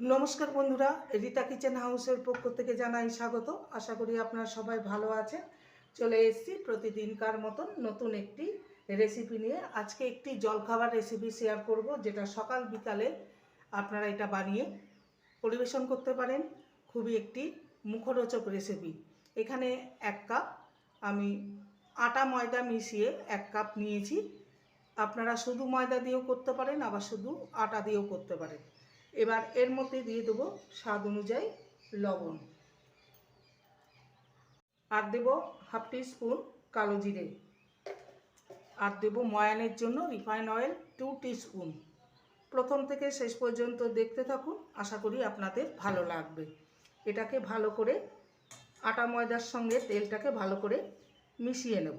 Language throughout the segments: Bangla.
নমস্কার বন্ধুরা, রীতা কিচেন হাউসের পক্ষ থেকে জানাই স্বাগত। আশা করি আপনারা সবাই ভালো আছেন। চলে এসেছি প্রতিদিনকার মতন নতুন একটি রেসিপি নিয়ে। আজকে একটি জলখাবার রেসিপি শেয়ার করব, যেটা সকাল বিকালে আপনারা এটা বানিয়ে পরিবেশন করতে পারেন। খুবই একটি মুখরোচক রেসিপি এখানে এক কাপ আমি আটা ময়দা মিশিয়ে এক কাপ নিয়েছি। আপনারা শুধু ময়দা দিয়েও করতে পারেন, আবার শুধু আটা দিয়েও করতে পারেন। এবার এর মধ্যে দিয়ে দেবো স্বাদ অনুযায়ী লবণ। আর দেব হাফ টি স্পুন কালো জিরে। আর দেব ময়ানের জন্য রিফাইন অয়েল টু স্পুন। প্রথম থেকে শেষ পর্যন্ত দেখতে থাকুন, আশা করি আপনাদের ভালো লাগবে। এটাকে ভালো করে আটা ময়দার সঙ্গে তেলটাকে ভালো করে মিশিয়ে নেব।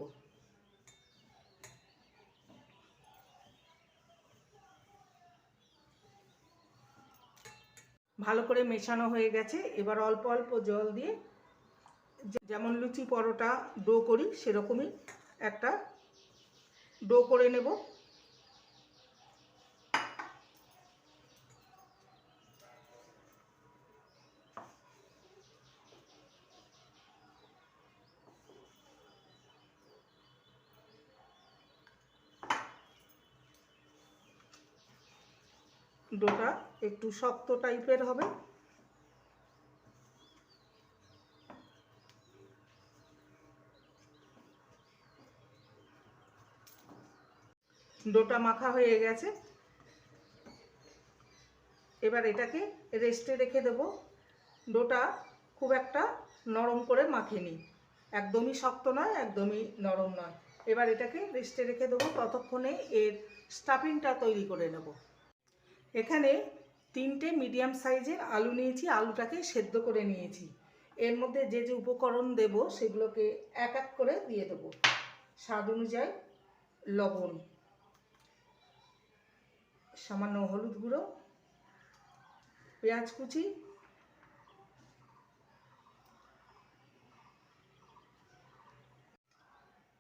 ভালো করে মেশানো হয়ে গেছে। এবার অল্প অল্প জল দিয়ে যেমন লুচি পরোটা ডো করি, সেরকমই একটা ডো করে নেব। ডোটা একটু শক্ত টাইপের হবে। ডোটা মাখা হয়ে গেছে। এবার এটাকে রেস্টে রেখে দেব। ডোটা খুব একটা নরম করে মাখিনি। একদমই শক্ত নয়, একদমই নরম নয়। এবার এটাকে রেস্টে রেখে দেবো। ততক্ষণে এর স্টাফিংটা তৈরি করে নেব। এখানে তিনটে মিডিয়াম সাইজের আলু নিয়েছি, আলুটাকে সেদ্ধ করে নিয়েছি। এর মধ্যে যে যে উপকরণ দেব সেগুলোকে এক এক করে দিয়ে দেবো। স্বাদ অনুযায়ী লবণ, সামান্য হলুদ গুঁড়ো, পেঁয়াজ কুচি,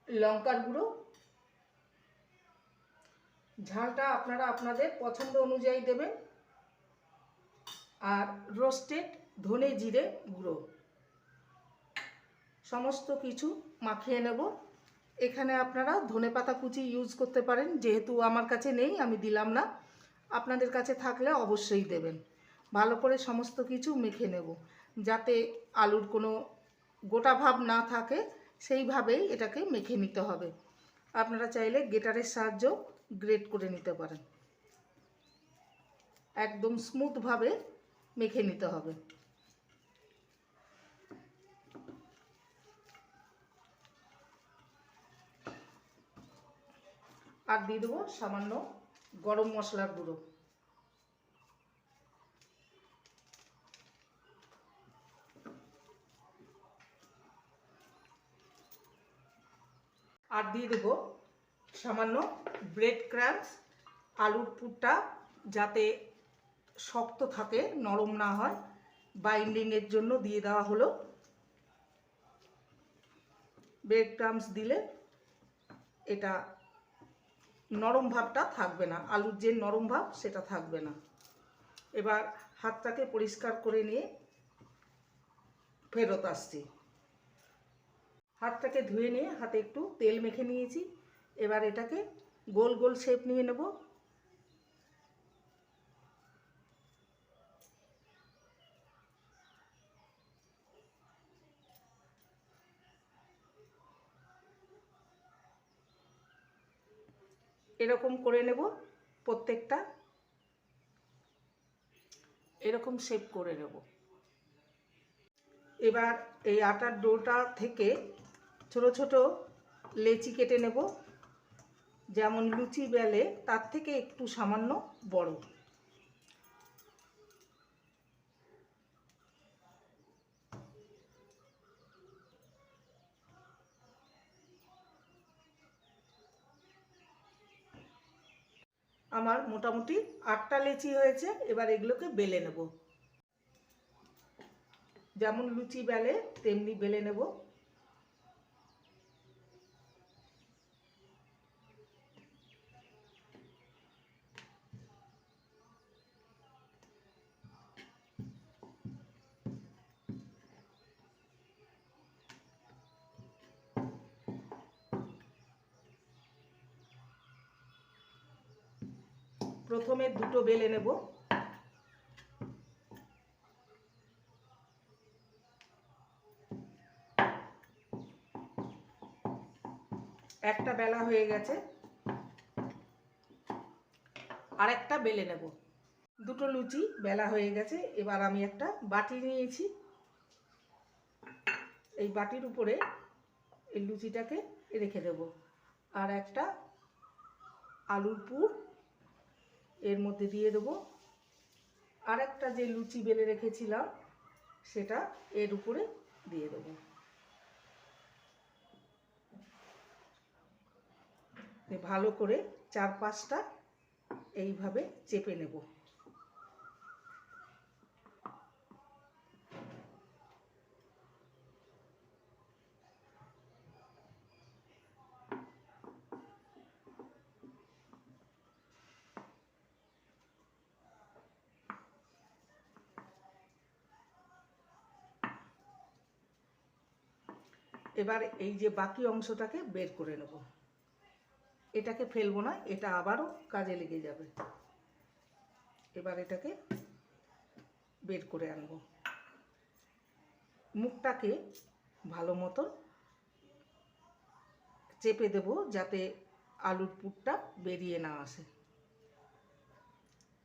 লঙ্কার গুঁড়ো। ঝালটা আপনারা আপনাদের পছন্দ অনুযায়ী দেবেন। আর রোস্টেড ধনে জিরে গুঁড়ো। সমস্ত কিছু মাখিয়ে নেব। এখানে আপনারা ধনে পাতা কুচি ইউজ করতে পারেন, যেহেতু আমার কাছে নেই, আমি দিলাম না। আপনাদের কাছে থাকলে অবশ্যই দেবেন। ভালো করে সমস্ত কিছু মেখে নেব, যাতে আলুর কোনো গোটা ভাব না থাকে, সেইভাবেই এটাকে মেখে নিতে হবে। আপনারা চাইলে গেটারের সাহায্য গ্রেট করে নিতে পারেন। একদম স্মুথভাবে মেখে নিতে হবে। আর দিয়ে দেবো সামান্য গরম মশলার গুঁড়ো। আর দিয়ে দেবো সামান্য ব্রেড ক্রাম্পস আলুর পুরটা যাতে শক্ত থাকে, নরম না হয় বাইন্ডিংয়ের জন্য দিয়ে দেওয়া হলো। ব্রেড ক্রাম্পস দিলে এটা নরম ভাবটা থাকবে না, আলুর যে নরম ভাব সেটা থাকবে না। এবার হাতটাকে পরিষ্কার করে নিয়ে ফেরত আসছি। হাতটাকে ধুয়ে নিয়ে হাতে একটু তেল মেখে নিয়েছি। এবার এটাকে গোল গোল শেপ নিয়ে নেব। এরকম করে নেব প্রত্যেকটা। এরকম শেপ করে নেব। এবার এই আটার ডোটা থেকে ছোট ছোট লেচি কেটে নেব। যেমন লুচি বেলে, তার থেকে একটু সামান্য বড়। আমার মোটামুটি আটটা লেচি হয়েছে, এবার এগুলোকে বেলে নেব। যেমন লুচি বেলে, তেমনি বেলে নেব। প্রথমে দুটো বেলে নেব। একটা বেলা হয়ে গেছে। আর একটা বেলে নেব। দুটো লুচি বেলা হয়ে গেছে। এবার আমি একটা বাটি নিয়েছি। এই বাটির উপরে এই লুচিটাকে রেখে দেব। আর একটা আলুর পুর এর মধ্যে দিয়ে দেবো। আর একটা যে লুচি বেলে রেখেছিলাম, সেটা এর উপরে দিয়ে দেবো। ভালো করে চার পাঁচটা এইভাবে চেপে নেব। এবার এই যে বাকি অংশটাকে বের করে নেব। এটাকে ফেলব না, এটা আবারও কাজে লেগে যাবে। এবার এটাকে বের করে আনব। মুখটাকে ভালো মতো চেপে দেব যাতে আলুর পুরটা বেরিয়ে না আসে।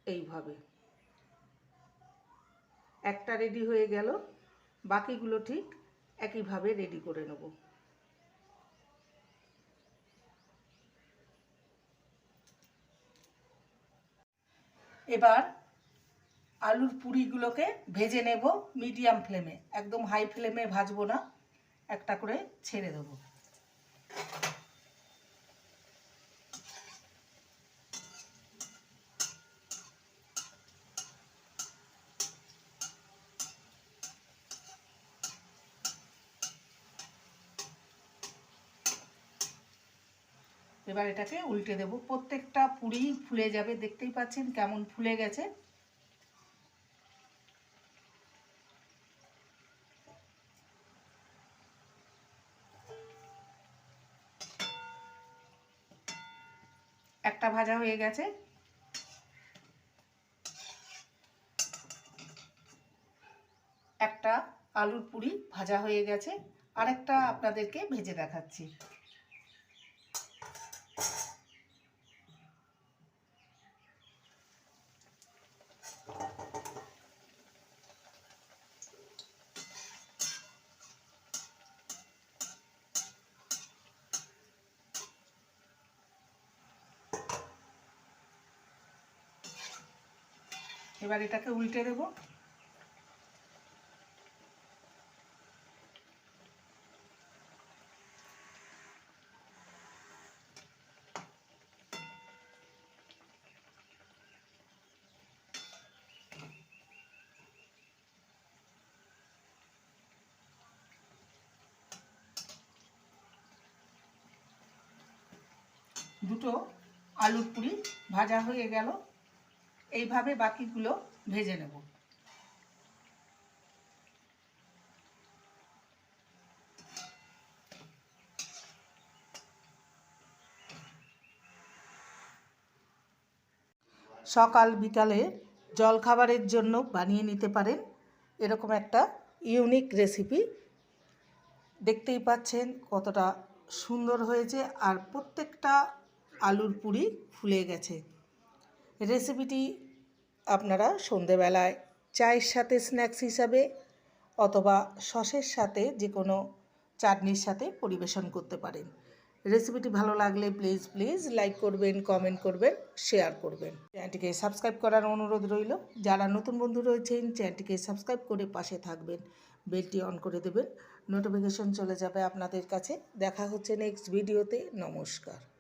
এইভাবে। একটা রেডি হয়ে গেল। বাকিগুলো ঠিক একইভাবে রেডি করে নেব। এবার আলুর পুরিগুলোকে ভেজে নেব মিডিয়াম ফ্লেমে একদম হাই ফ্লেমে ভাজবো না, একটা করে ছেড়ে দেবো। এবার এটাকে উল্টে দেব। প্রত্যেকটা পুরি ফুলে যাবে, দেখতেই পাচ্ছেন কেমন ফুলে গেছে। একটা ভাজা হয়ে গেছে। একটা আলুর পুরি ভাজা হয়ে গেছে। আরেকটা আপনাদেরকে ভেজে দেখাচ্ছি। এবার এটাকে উল্টে দেব। দুটো আলুর পুরি ভাজা হয়ে গেল। এইভাবে বাকিগুলো ভেজে নেব। সকাল বিকালে জলখাবারের জন্য বানিয়ে নিতে পারেন। এরকম একটা ইউনিক রেসিপি। দেখতেই পাচ্ছেন কতটা সুন্দর হয়েছে। আর প্রত্যেকটা আলুর পুরি ফুলে গেছে। রেসিপিটি আপনারা সন্ধেবেলায়, চায়ের সাথে স্ন্যাক্স হিসাবে অথবা সসের সাথে যে কোনো চাটনির সাথে পরিবেশন করতে পারেন। রেসিপিটি ভালো লাগলে প্লিজ প্লিজ লাইক করবেন কমেন্ট করবেন শেয়ার করবেন। চ্যানেলটিকে সাবস্ক্রাইব করার অনুরোধ রইল। যারা নতুন বন্ধু রয়েছেন চ্যানেলটিকে সাবস্ক্রাইব করে পাশে থাকবেন। বেলটি অন করে দেবেন। নোটিফিকেশন চলে যাবে আপনাদের কাছে। দেখা হচ্ছে নেক্সট ভিডিওতে নমস্কার।